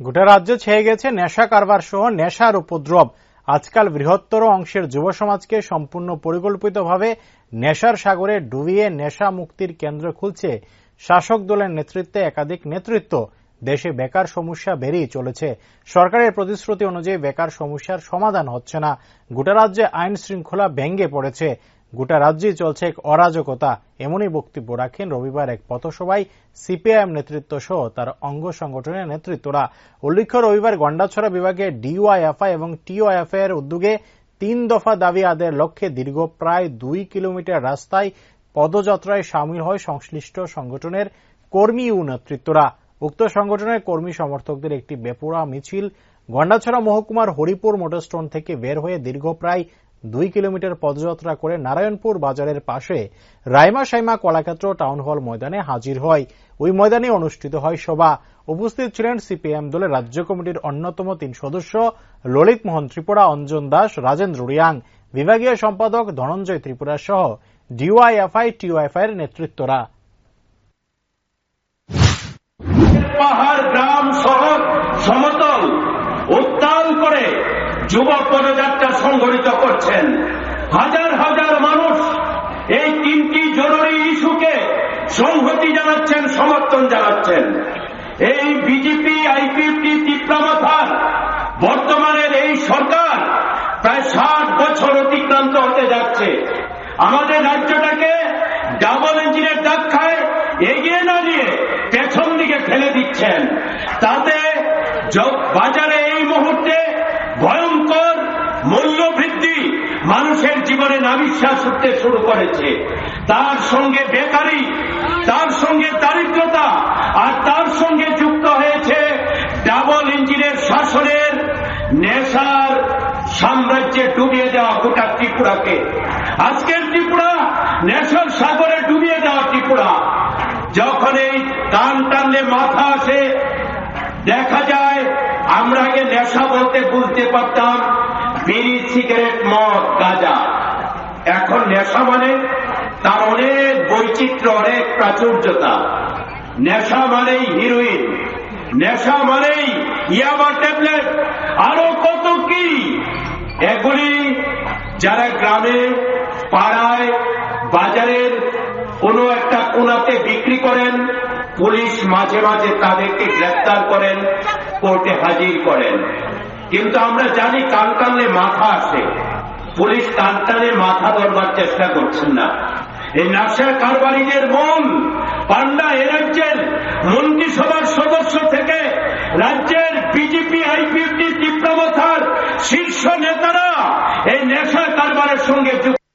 গোটা রাজ্য ছেয়ে গেছে নেশা কারবার সহ নেশার উপদ্রব। আজকাল বৃহত্তর অংশের যুব সমাজকে সম্পূর্ণ পরিকল্পিতভাবে নেশার সাগরে ডুবিয়ে নেশা মুক্তির কেন্দ্র খুলছে। শাসক দলের নেতৃত্বে একাধিক নেতৃত্ব দেশে বেকার সমস্যা বেড়েই চলেছে। সরকারের প্রতিশ্রুতি অনুযায়ী বেকার সমস্যার সমাধান হচ্ছে না। গোটা রাজ্যে আইন শৃঙ্খলা ভেঙ্গে পড়েছে। গোটা রাজ্যেই চলছে এক অরাজকতা। এমনই বক্তব্য রাখেন রবিবার এক পথসভায় সিপিআইএম নেতৃত্ব সহ তার অঙ্গ সংগঠনের নেতৃত্বরা। উল্লেখ্য, রবিবার গন্ডাছড়া বিভাগে ডিওয়াইএফআই এবং টিওএফআই এর উদ্যোগে তিন দফা দাবি আদের লক্ষ্যে দীর্ঘ প্রায় দুই কিলোমিটার রাস্তায় পদযাত্রায় সামিল হয় সংশ্লিষ্ট সংগঠনের কর্মী ও নেতৃত্বরা। উক্ত সংগঠনের কর্মী সমর্থকদের একটি বেপোরা মিছিল গন্ডাছড়া মহকুমার হরিপুর মোটরস্টোন থেকে বের হয়ে দীর্ঘ প্রায় দুই কিলোমিটার পদযাত্রা করে নারায়ণপুর বাজারের পাশে রাইমা সাইমা কলাক্ষেত্র টাউন হল ময়দানে হাজির হয়। ওই ময়দানে অনুষ্ঠিত হয় সভা। উপস্থিত ছিলেন সিপিএম দলের রাজ্য কমিটির অন্যতম তিন সদস্য ললিত মোহন ত্রিপুরা, অঞ্জন দাস, রাজেন্দ্র রিয়াং, বিভাগীয় সম্পাদক ধনঞ্জয় ত্রিপুরা সহ ডিওয়াইএফআই টিওএফআই এর নেতৃত্বরা। পাহাড়, গ্রাম, শহর সমতল। উত্তাল করে যুব পদযাত্রা সংগঠিত করছেন। হাজার হাজার মানুষ এই তিনটি জরুরি ইস্যুকে সংহতি জানাচ্ছেন, সমর্থন জানাচ্ছেন। এই বিজেপি আইপিএফটি তিপ্রামাথার বর্তমানের এই সরকার প্রায় ষাট বছর অতিক্রান্ত হতে যাচ্ছে। আমাদের রাজ্যটাকে ডাবল ইঞ্জিনের ধাক্কায় এগিয়ে না নিয়ে পেছন দিকে ফেলে দিচ্ছেন। তাতে বাজারে এই মুহূর্তে জীবনে নাবিশ্বাস উঠতে শুরু করেছে। তার সঙ্গে বেকারি, তার সঙ্গে দারিদ্রতা, আর তার সঙ্গে যুক্ত হয়েছে ডাবল ইঞ্জিনের শাসনের নেশার সাম্রাজ্যে ডুবিয়ে দেওয়া গোটা ত্রিপুরাকে। আজকের ত্রিপুরা নেশার সাগরে ডুবিয়ে দেওয়া ত্রিপুরা। যখন এই টান টানলে মাথা আসে, দেখা যায় আমরা আগে নেশা বলতে বুঝতে পারতাম, বিড়ি, সিগারেট, মদ, গাঁজা। এখন নেশা মানে তার অনেক বৈচিত্র্য, অনেক প্রাচুর্যতা। নেশা মানেই হিরোইন নেশা মানেই ইয়াবা ট্যাবলেট আরও কত কি? এগুলি যারা গ্রামে, পাড়ায়, বাজারের কোনো একটা কোনাতে বিক্রি করেন, পুলিশ মাঝে মাঝে তাদেরকে গ্রেপ্তার করেন, কোর্টে হাজির করেন। কিন্তু আমরা জানি কান টানলে মাথা আসে। পুলিশ কান টানে মাথা ধরবার চেষ্টা করছেন না। এই নার্সের কারবারিদের মন পান্ডা এ রাজ্যের মন্ত্রিসভার সদস্য থেকে রাজ্যের বিজেপি আইপিএফটি তীব্রমথার শীর্ষ নেতারা